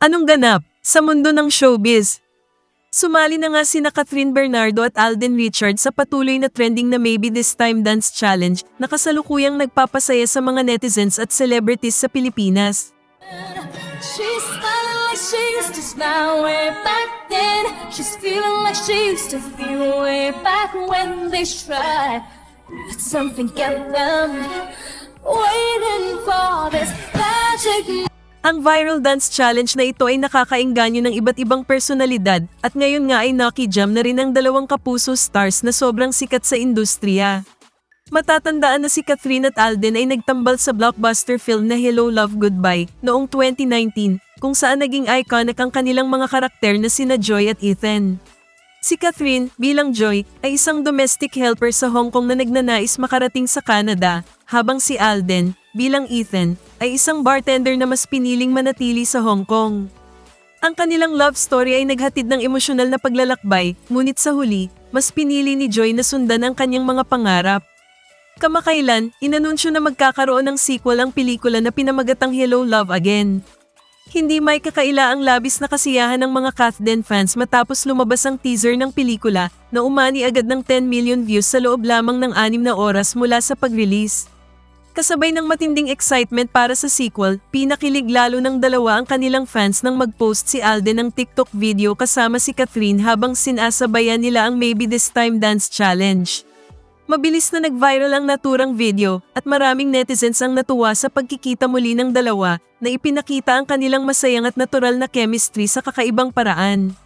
Anong ganap sa mundo ng showbiz? Sumali na nga sina Catherine Bernardo at Alden Richard sa patuloy na trending na Maybe This Time Dance Challenge na kasalukuyang nagpapasaya sa mga netizens at celebrities sa Pilipinas. Waiting for Ang viral dance challenge na ito ay nakakainganyo ng iba't ibang personalidad at ngayon nga ay nakijam na rin ang dalawang kapuso stars na sobrang sikat sa industriya. Matatandaan na si Catherine at Alden ay nagtambal sa blockbuster film na Hello Love Goodbye noong 2019 kung saan naging iconic ang kanilang mga karakter na sina Joy at Ethan. Si Catherine, bilang Joy, ay isang domestic helper sa Hong Kong na nagnanais makarating sa Canada, habang si Alden, bilang Ethan, ay isang bartender na mas piniling manatili sa Hong Kong. Ang kanilang love story ay naghatid ng emosyonal na paglalakbay, ngunit sa huli, mas pinili ni Joy na sundan ang kanyang mga pangarap. Kamakailan, inanunsyo na magkakaroon ng sequel ang pelikula na pinamagatang Hello Love Again. Hindi may kakaila ang labis na kasiyahan ng mga Kathden fans matapos lumabas ang teaser ng pelikula na umani agad ng 10 million views sa loob lamang ng anim na oras mula sa pag-release. Kasabay ng matinding excitement para sa sequel, pinakilig lalo ng dalawa ang kanilang fans nang mag-post si Alden ng TikTok video kasama si Catherine habang sinasabayan nila ang Maybe This Time Dance Challenge. Mabilis na nag-viral ang naturang video at maraming netizens ang natuwa sa pagkikita muli ng dalawa na ipinakita ang kanilang masayang at natural na chemistry sa kakaibang paraan.